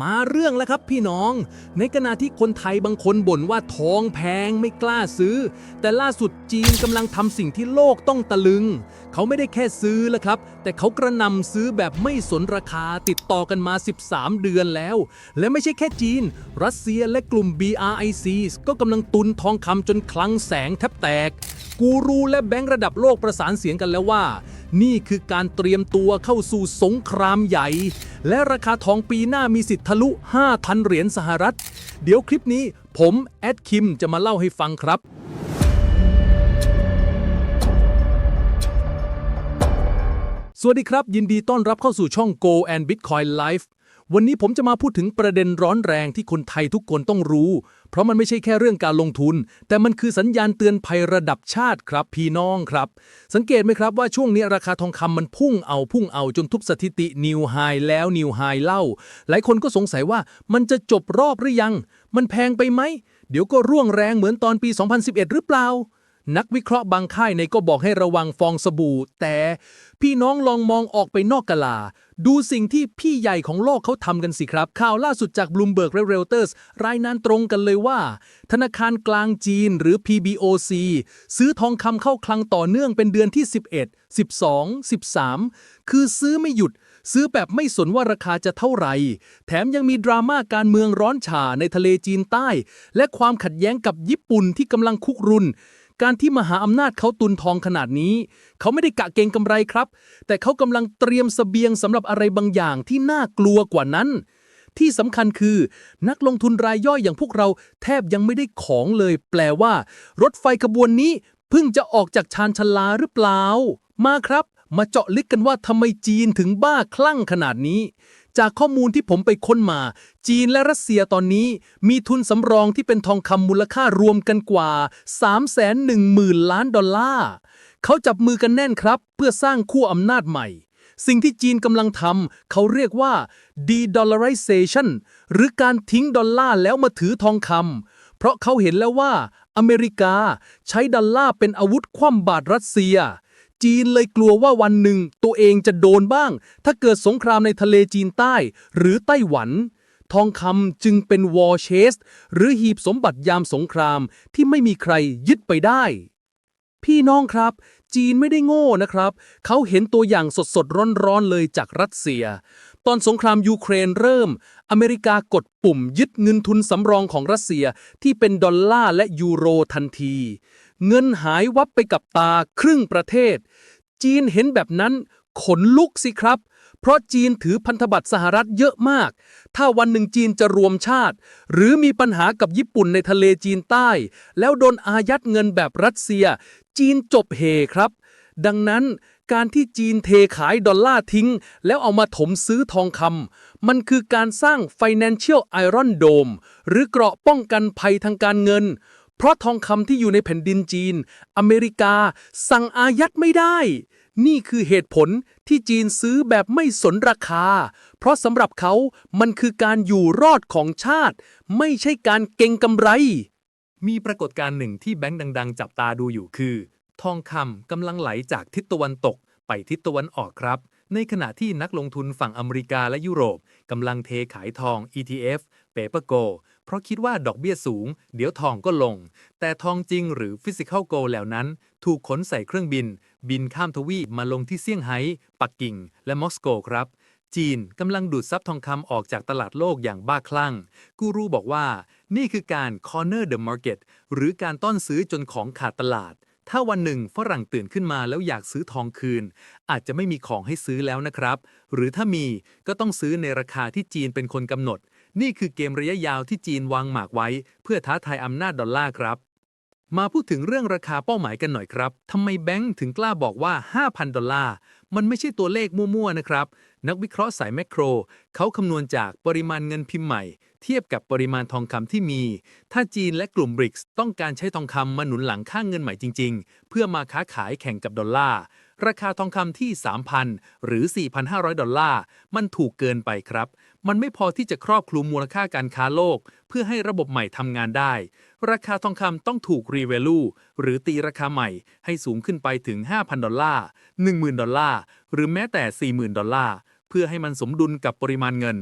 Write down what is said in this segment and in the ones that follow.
มาเรื่องแล้วครับพี่น้อง ในขณะที่คนไทยบางคนบ่นว่าทองแพงไม่กล้าซื้อ แต่ล่าสุดจีนกำลังทำสิ่งที่โลกต้องตะลึง เขาไม่ได้แค่ซื้อแล้วครับ แต่เขากระนำซื้อแบบไม่สนราคาติดต่อกันมา 13 เดือนแล้ว และไม่ใช่แค่จีน รัสเซียและกลุ่ม BRIC ก็กำลังตุนทองคำจนคลังแสงแทบแตก กูรูและแบงก์ระดับโลกประสานเสียงกันแล้วว่า นี่คือการเตรียมตัวเข้าสู่สงครามใหญ่ และราคาทองปีหน้ามีสิทธิ์ทะลุ 5,000 เหรียญสหรัฐ เดี๋ยวคลิปนี้ผมแอดคิมจะมาเล่าให้ฟังครับสวัสดีครับ ยินดีต้อนรับเข้าสู่ช่อง Go and Bitcoin Life วันนี้ผมจะมาพูดถึงประเด็นร้อนแรงที่คนไทยทุกคนต้องรู้ เพราะมันไม่ใช่แค่เรื่องการลงทุน แต่มันคือสัญญาณเตือนภัยระดับชาติครับ พี่น้องครับ สังเกตไหมครับว่าช่วงนี้ราคาทองคำมันพุ่งเอาพุ่งเอาจนทุบสถิตินิวไฮแล้วนิวไฮเล่า หลายคนก็สงสัยว่ามันจะจบรอบหรือยัง มันแพงไปไหม เดี๋ยวก็ร่วงแรงเหมือนตอนปี 2011 หรือเปล่า นักวิเคราะห์บางค่ายในก็บอกให้ระวังฟองสบู่ แต่พี่น้องลองมองออกไปนอกกะลา ดูสิ่งที่พี่ใหญ่ของโลกเขาทำกันสิครับ ข่าวล่าสุดจาก Bloomberg และ Reuters รายงานตรงกันเลยว่า ธนาคารกลางจีนหรือ PBOC ซื้อทองคำเข้าคลังต่อเนื่องเป็นเดือนที่ 11 12 13 คือซื้อไม่หยุด ซื้อแบบไม่สนว่าราคาจะเท่าไหร่ แถมยังมีดราม่าการเมืองร้อนฉาในทะเลจีนใต้ และความขัดแย้งกับญี่ปุ่นที่กำลังคุกรุน การที่มหาอำนาจเขาตุนทองขนาดนี้ เขาไม่ได้กะเกงกำไรครับ แต่เขากำลังเตรียมสเสบียงสำหรับอะไรบางอย่างที่น่ากลัวกว่านั้น ที่สำคัญคือ นักลงทุนรายย่อยอย่างพวกเราแทบยังไม่ได้ของเลย แปลว่า รถไฟขบวนนี้เพิ่งจะออกจากชานชาลาหรือเปล่า มาครับ มาเจาะลึกกันว่าทำไมจีนถึงบ้าคลั่งขนาดนี้ จากข้อมูลที่ผมไปค้นมา จีนและรัสเซียตอนนี้ มีทุนสำรองที่เป็นทองคำมูลค่ารวมกันกว่า 310,000 ล้านดอลลาร์ เขาจับมือกันแน่นครับ เพื่อสร้างขั้วอำนาจใหม่ สิ่งที่จีนกำลังทำเขาเรียกว่า de-dollarization หรือการทิ้งดอลลาร์แล้วมาถือทองคำเพราะเขาเห็นแล้วว่า อเมริกาใช้ดอลลาร์เป็นอาวุธคว่ำบาตรรัสเซีย จีนเลยกลัวว่าวันหนึ่งตัวเองจะโดนบ้าง ถ้าเกิดสงครามในทะเลจีนใต้ หรือไต้หวัน ทองคำจึงเป็นวอร์เชสหรือหีบสมบัติยามสงครามที่ไม่มีใครยึดไปได้ พี่น้องครับ จีนไม่ได้โง่นะครับ เขาเห็นตัวอย่างสดๆ ร้อนๆเลยจากรัสเซีย ตอนสงครามยูเครนเริ่ม อเมริกากดปุ่มยึดเงินทุนสำรองของรัสเซียที่เป็นดอลลาร์และยูโรทันที เงินหายวับไปกับตาครึ่งประเทศ จีนเห็นแบบนั้นขนลุกสิครับ เพราะจีนถือพันธบัตรสหรัฐเยอะมาก ถ้าวันหนึ่งจีนจะรวมชาติ หรือมีปัญหากับญี่ปุ่นในทะเลจีนใต้ แล้วโดนอายัดเงินแบบรัสเซีย จีนจบเฮครับ ดังนั้นการที่จีนเทขายดอลลาร์ทิ้ง แล้วเอามาถมซื้อทองคำมันคือการสร้าง Financial Iron Dome หรือเกราะป้องกันภัยทางการเงิน เพราะทองคำที่อยู่ในแผ่นดินจีน อเมริกา สั่งอายัดไม่ได้ นี่คือเหตุผลที่จีนซื้อแบบไม่สนราคา เพราะสำหรับเขามันคือการอยู่รอดของชาติ ไม่ใช่การเก็งกำไร มีปรากฏการณ์หนึ่งที่แบงก์ดัง ๆ จับตาดูอยู่คือ ทองคำกำลังไหลจากทิศตะวันตก ไปทิศตะวันออกครับในขณะที่นักลงทุนฝั่งอเมริกาและยุโรปกำลังเทขายทอง ETF Paper Gold เพ ราะคิดว่าดอกเบี้ยสูง เดี๋ยวทองก็ลง แต่ทองจริงหรือ Physical Gold เหล่านั้น ถูกขนใส่เครื่องบิน บินข้ามทวีปมาลงที่เซี่ยงไฮ้ปักกิ่ง และมอสโกครับ จีนกำลังดูดซับทองคำออกจากตลาดโลกอย่างบ้าคลั่ง กูรูบอกว่า นี่คือการ corner the market หรือการต้อนซื้อจนของขาดตลาดถ้าวันหนึ่งฝรั่งตื่นขึ้นมาแล้วอยากซื้อทองคืน อาจจะไม่มีของให้ซื้อแล้วนะครับ หรือถ้ามีก็ต้องซื้อในราคาที่จีนเป็นคนกำหนด นี่คือเกมระยะยาวที่จีนวางหมากไว้ เพื่อท้าทายอำนาจดอลลาร์ครับ มาพูดถึงเรื่องราคาเป้าหมายกันหน่อยครับทำไมแบงค์ถึงกล้าบอกว่า 5,000 ดอลลาร์ มันไม่ใช่ตัวเลขมั่วๆนะครับ นักวิเคราะห์สายแมกโคร เขาคำนวณจากปริมาณเงินพิมพ์ใหม่ เทียบกับปริมาณทองคำที่มี ถ้าจีนและกลุ่มบริกส์ต้องการใช้ทองคำมาหนุนหลังค่างเงินใหม่จริง ๆ เพื่อมาค้าขายแข่งกับดอลลาร์ ราคาทองคำที่ 3,000 หรือ 4,500 ดอลลาร์ มันถูกเกินไปครับ มันไม่พอที่จะครอบคลุมมูลค่าการค้าโลก เพื่อให้ระบบใหม่ทำงานได้ ราคาทองคำต้องถูกรีเวลูหรือตีราคาใหม่ ให้สูงขึ้นไปถึง 5,000 ดอลลาร์ 10,000 ดอลลาร์ หรือแม้แต่ 40,000 ดอลลาร์ เพื่อให้มันสมดุลกับปริมาณเงิน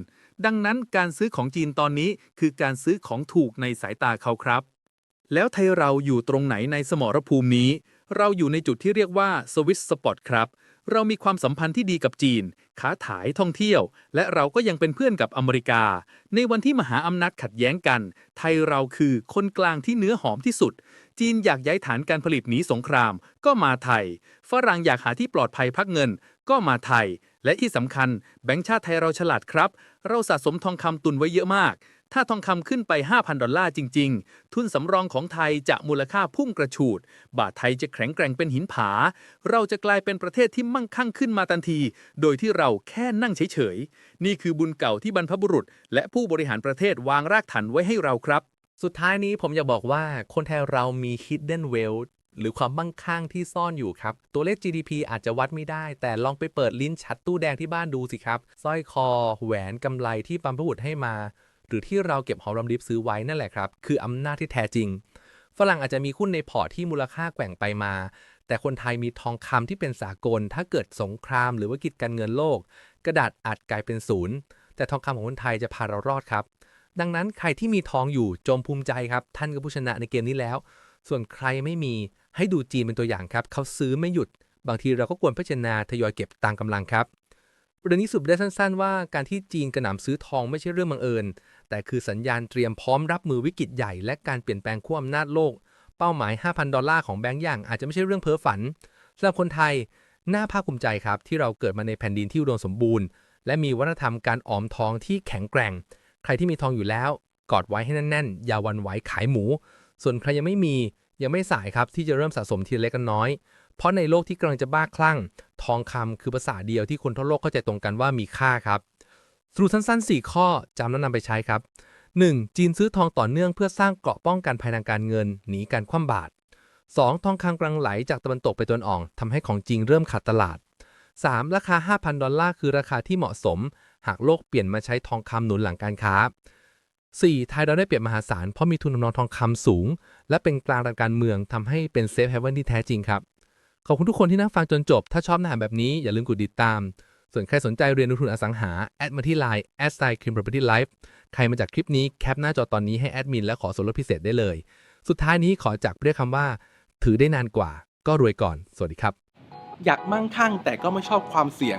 ดังนั้นการซื้อของจีนตอนนี้คือการซื้อของถูกในสายตาเขาครับ แล้วไทยเราอยู่ตรงไหนในสมรภูมินี้ เราอยู่ในจุดที่เรียกว่าสวิสสปอตครับ เรามีความสัมพันธ์ที่ดีกับจีน ค้าขายท่องเที่ยว และเราก็ยังเป็นเพื่อนกับอเมริกา ในวันที่มหาอำนาจขัดแย้งกัน ไทยเราคือคนกลางที่เนื้อหอมที่สุด จีนอยากย้ายฐานการผลิตหนีสงคราม ก็มาไทย ฝรั่งอยากหาที่ปลอดภัยพักเงิน ก็มาไทย และที่สำคัญแบงก์ชาติไทยเราฉลาดครับ เราสะสมทองคำตุนไว้เยอะมาก ถ้าทองคำขึ้นไป 5,000 ดอลลาร์จริง ๆ ทุนสำรองของไทยจะมูลค่าพุ่งกระฉูด บาทไทยจะแข็งแกร่งเป็นหินผา เราจะกลายเป็นประเทศที่มั่งคั่งขึ้นมาทันที โดยที่เราแค่นั่งเฉย ๆ นี่คือบุญเก่าที่บรรพบุรุษ และผู้บริหารประเทศวางรากฐานไว้ให้เราครับ สุดท้ายนี้ผมอยากบอกว่าคนไทยเรามี hidden wealth หรือความมั่งคั่งที่ซ่อนอยู่ครับ ตัวเลข GDP อาจจะวัดไม่ได้ แต่ลองไปเปิดลิ้นชัดตู้แดงที่บ้านดูสิครับสร้อยคอ แหวนกำไรที่บรรพบุรุษให้มา หรือที่เราเก็บหอมรอมริบซื้อไว้นั่นแหละครับ คืออำนาจที่แท้จริง ฝรั่งอาจจะมีหุ้นในพอร์ตที่มูลค่าแกว่งไปมา แต่คนไทยมีทองคำที่เป็นสากล ถ้าเกิดสงคราม หรือว่ากิจการเงินโลก กระดาษอาจกลายเป็นศูนย์แต่ทองคำของคนไทยจะพาเรารอดครับ ดังนั้นใครที่มีทองอยู่จงภูมิใจครับ ท่านคือผู้ชนะในเกมนี้แล้ว ส่วนใครไม่มีให้ดูจีนเป็นตัวอย่างครับเขาซื้อไม่หยุด บางทีเราก็ควรพิจารณาทยอยเก็บตามกำลังครับ ประเด็นนี้สรุปได้สั้น ๆ ว่าการที่จีนกระหน่ำซื้อทองไม่ใช่เรื่องบังเอิญ แต่คือสัญญาณเตรียมพร้อมรับมือวิกฤตใหญ่ และการเปลี่ยนแปลงขั้วอำนาจโลก เป้าหมาย 5,000 ดอลลาร์ของแบงก์ย่างอาจจะไม่ใช่เรื่องเพ้อฝันสำหรับคนไทยน่าภาคภูมิใจครับ ที่เราเกิดมาในแผ่นดินที่อุดมสมบูรณ์ และมีวัฒนธรรมการออมทองที่แข็งแกร่ง ใครที่มีทองอยู่แล้ว กอดไว้ให้แน่นๆอย่าวันไหวขายหมู ส่วนใครยังไม่มียังไม่สายครับที่จะเริ่มสะสมทีเล็กกันน้อย เพราะในโลกที่กำลังจะบ้าคลั่ง ทองคำคือภาษาเดียวที่คนทั่วโลกเข้าใจตรงกันว่ามีค่าครับสรุปสั้น ๆ 4 ข้อจำแล้วนำไปใช้ครับ 1. จีนซื้อทองต่อเนื่องเพื่อสร้างเกราะป้องกันภัยทางการเงินหนีการคว่ำบาตร 2. ทองคำกำลังไหลจากตะวันตกไปตะวันออกทำให้ของจริงเริ่มขาดตลาด 3. ราคา 5,000 ดอลลาร์คือราคาที่เหมาะสม หากโลกเปลี่ยนมาใช้ทองคำหนุนหลังการค้า 4. ไทยเราได้เปรียบมหาศาลเพราะมีทุนทำนองทองคำสูง และเป็นกลางทางการเมืองทำให้เป็นเซฟเฮเว่นที่แท้จริงครับ ขอบคุณทุกคนที่นั่งฟังจนจบ ถ้าชอบเนื้อหาแบบนี้อย่าลืมกดติดตาม ส่วนใครสนใจเรียนลงทุนอสังหา แอดมาที่ Line แอดไซคิม property life ใครมาจากคลิปนี้แคปหน้าจอตอนนี้ให้แอดมินและขอส่วนลดพิเศษได้เลย สุดท้ายนี้ขอจากเรียกคำว่า ถือได้นานกว่า ก็รวยก่อน สวัสดีครับ อยากมั่งคั่งแต่ก็ไม่ชอบความเสี่ยง